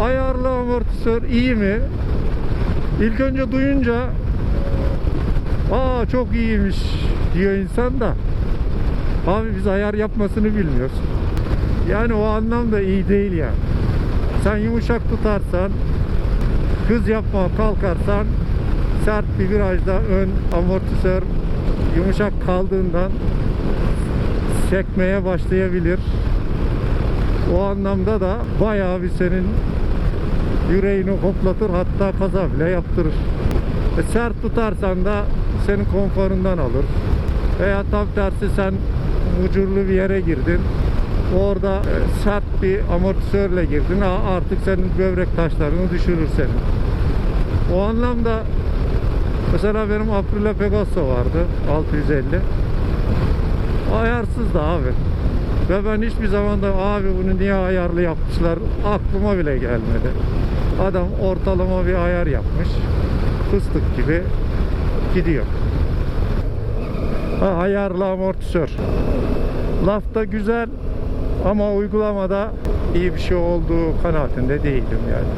ayarlı amortisör iyi mi? İlk önce duyunca aa çok iyiymiş diyor insan da abi biz ayar yapmasını bilmiyoruz. Yani o anlamda iyi değil yani. Sen yumuşak tutarsan hız yapma kalkarsan sert bir virajda ön amortisör yumuşak kaldığından sekmeye başlayabilir. O anlamda da bayağı bir senin yüreğini hoplatır hatta kaza bile yaptırır. E, sert tutarsan da senin konforundan alır. Veya tam tersi sen ucurlu bir yere girdin. Orada e, sert bir amortisörle girdin. Artık senin böbrek taşlarını düşürür senin. O anlamda mesela benim Aprilia Pegaso vardı 650. Ayarsız da abi. Ve ben hiçbir zaman da abi bunu niye ayarlı yapmışlar aklıma bile gelmedi. Adam ortalama bir ayar yapmış. Fıstık gibi gidiyor. Ha, ayarlı amortisör. Lafta güzel ama uygulamada iyi bir şey olduğu kanaatinde değilim yani.